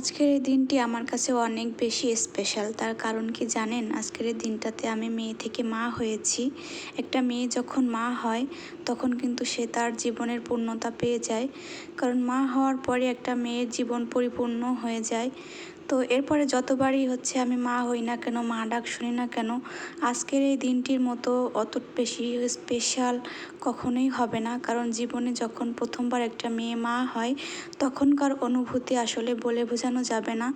আজকের এই দিনটি আমার কাছে অনেক বেশি স্পেশাল তার কারণ কি জানেন? আজকের এই দিনটাতে আমি মেয়ে থেকে মা হয়েছি। একটা মেয়ে যখন মা হয়, তখন কিন্তু সে তার জীবনের পূর্ণতা পেয়ে যায়। কারণ মা হওয়ার পরে একটা মেয়ের জীবন পরিপূর্ণ হয়ে যায়। তো এরপরে যতবারই হচ্ছে আমি মা হই না কেন, মা ডাক শুনি না কেন, আজকের এই দিনটির মতো অত বেশি স্পেশাল কখনোই হবে না। কারণ জীবনে যখন প্রথমবার একটা মেয়ে মা হয়, তখনকার অনুভূতি আসলে বলে বোঝানো যাবে না।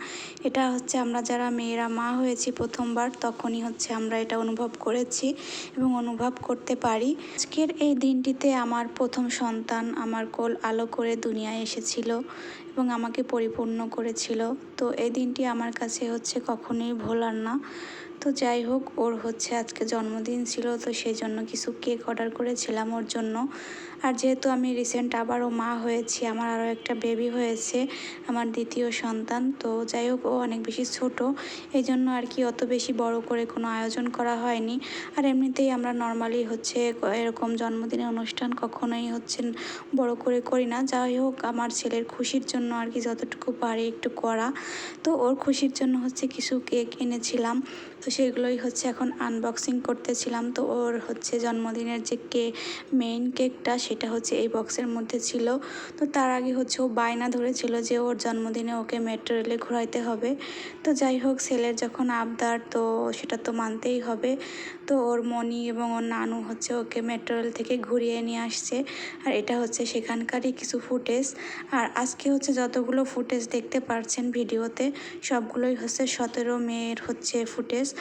এটা হচ্ছে আমরা যারা মেয়েরা মা হয়েছি প্রথমবার, তখনই হচ্ছে আমরা এটা অনুভব করেছি এবং অনুভব করতে পারি। আজকের এই দিনটিতে আমার প্রথম সন্তান আমার কোল আলো করে দুনিয়ায় এসেছিল এবং আমাকে পরিপূর্ণ করেছিল। তো এই দিনটি আমার কাছে হচ্ছে কখনোই ভোলার না। তো যাই হোক, ওর হচ্ছে আজকে জন্মদিন ছিল, তো সেই জন্য কিছু কেক অর্ডার করেছিলাম ওর জন্য। আর যেহেতু আমি রিসেন্ট আবারও মা হয়েছি, আমার আরও একটা বেবি হয়েছে, আমার দ্বিতীয় সন্তান, তো যাই হোক, ও অনেক বেশি ছোট। এই জন্য আর কি অত বেশি বড় করে কোনো আয়োজন করা হয়নি। আর এমনিতেই আমরা নর্মালি হচ্ছে এরকম জন্মদিনের অনুষ্ঠান কখনোই হচ্ছে বড় করে করি না। যাই হোক, আমার ছেলের খুশির জন্য আর কি যতটুকু পারি একটু করা। তো ওর খুশির জন্য হচ্ছে কিছু কেক এনেছিলাম। তো সেগুলোই হচ্ছে এখন আনবক্সিং করতেছিলাম। তো ওর হচ্ছে জন্মদিনের যে কে মেইন কেকটা সেটা হচ্ছে এই বক্সের মধ্যে ছিল। তো তার আগে হচ্ছে ও বায়না ধরেছিল যে ওর জন্মদিনে ওকে মেট্রো রেলে ঘোরাইতে হবে। তো যাই হোক, ছেলের যখন আবদার, তো সেটা তো মানতেই হবে। তো ওর মনি এবং ওর নানু হচ্ছে ওকে মেট্রো রেল থেকে ঘুরিয়ে নিয়ে আসছে। আর এটা হচ্ছে সেখানকারই কিছু ফুটেজ। আর আজকে হচ্ছে যতগুলো ফুটেজ দেখতে পারছেন ভিডিওতে, সবগুলোই হচ্ছে সতেরো মেয়ের হচ্ছে ফুটেজ।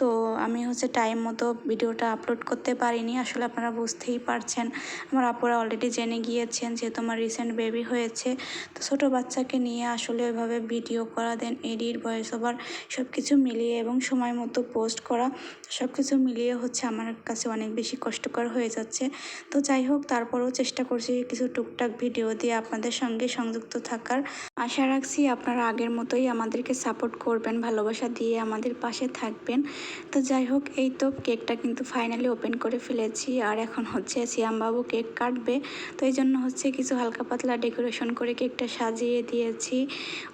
তো আমি হচ্ছে টাইম মতো ভিডিওটা আপলোড করতে পারিনি, আসলে আপনারা বুঝতেই পারছেন। আমার আপুরা অলরেডি জেনে গিয়েছেন যেহেতু আমার রিসেন্ট বেবি হয়েছে। তো ছোটো বাচ্চাকে নিয়ে আসলে ওইভাবে ভিডিও করা দেন এডিট ভয়েস ওভার সব কিছু মিলিয়ে এবং সময় মতো পোস্ট করা সব কিছু মিলিয়ে হচ্ছে আমার কাছে অনেক বেশি কষ্টকর হয়ে যাচ্ছে। তো যাই হোক, তারপরেও চেষ্টা করছি কিছু টুকটাক ভিডিও দিয়ে আপনাদের সঙ্গে সংযুক্ত থাকার। আশা রাখছি আপনারা আগের মতোই আমাদেরকে সাপোর্ট করবেন, ভালোবাসা দিয়ে আমাদের পাশে থাকবেন। তো যাই হোক, এই তো কেকটা কিন্তু ফাইনালি ওপেন করে ফেলেছি। আর এখন হচ্ছে সিয়ামবাবু কেক কাটবে। তো এই জন্য হচ্ছে কিছু হালকা পাতলা ডেকোরেশন করে কেকটা সাজিয়ে দিয়েছি।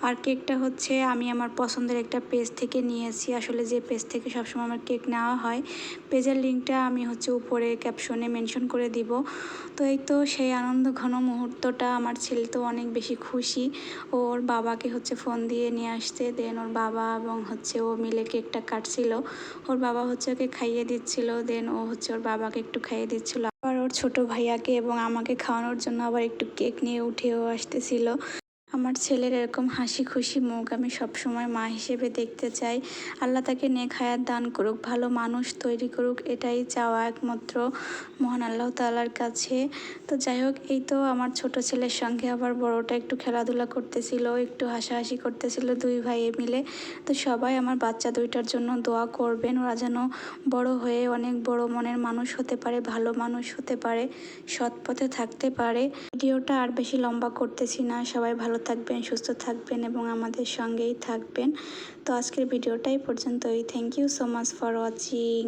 আর কেকটা হচ্ছে আমি আমার পছন্দের একটা পেজ থেকে নিয়েছি। আসলে যে পেজ থেকে সবসময় আমার কেক নেওয়া হয় পেজের লিঙ্কটা আমি হচ্ছে উপরে ক্যাপশনে মেনশন করে দিব। তো এই তো সেই আনন্দ ঘন মুহূর্তটা, আমার ছেলে তো অনেক বেশি খুশি। ওর বাবাকে হচ্ছে ফোন দিয়ে নিয়ে আসতে দেন ওর বাবা এবং হচ্ছে ও মিলে কেকটা কাটছিল। ওর বাবা হচ্ছে ওকে খাইয়ে দিচ্ছিল দেন ও হচ্ছে ওর বাবাকে একটু খাইয়ে দিচ্ছিল। আবার ওর ছোট ভাইয়াকে এবং আমাকে খাওয়ানোর জন্য আবার একটু কেক নিয়ে উঠেও আসতেছিল। আমার ছেলের এরকম হাসি খুশি মুখ আমি সবসময় মা হিসেবে দেখতে চাই। আল্লাহ তাকে নেক হায়াত দান করুক, ভালো মানুষ তৈরি করুক, এটাই চাওয়া একমাত্র মহান আল্লাহ তালার কাছে। তো যাই হোক, এই তো আমার ছোট ছেলের সঙ্গে আবার বড়টা একটু খেলাধুলা করতেছিল, একটু হাসাহাসি করতেছিল দুই ভাইয়ে মিলে। তো সবাই আমার বাচ্চা দুইটার জন্য দোয়া করবেন, ওরা যেন বড় হয়ে অনেক বড় মনের মানুষ হতে পারে, ভালো মানুষ হতে পারে, সৎ পথে থাকতে পারে। ভিডিওটা আর বেশি লম্বা করতেছি না, সবাই ভালো থাকবেন, সুস্থ থাকবেন এবং আমাদের সঙ্গেই থাকবেন। তো আজকের ভিডিওটাই পর্যন্তই। Thank you so much for watching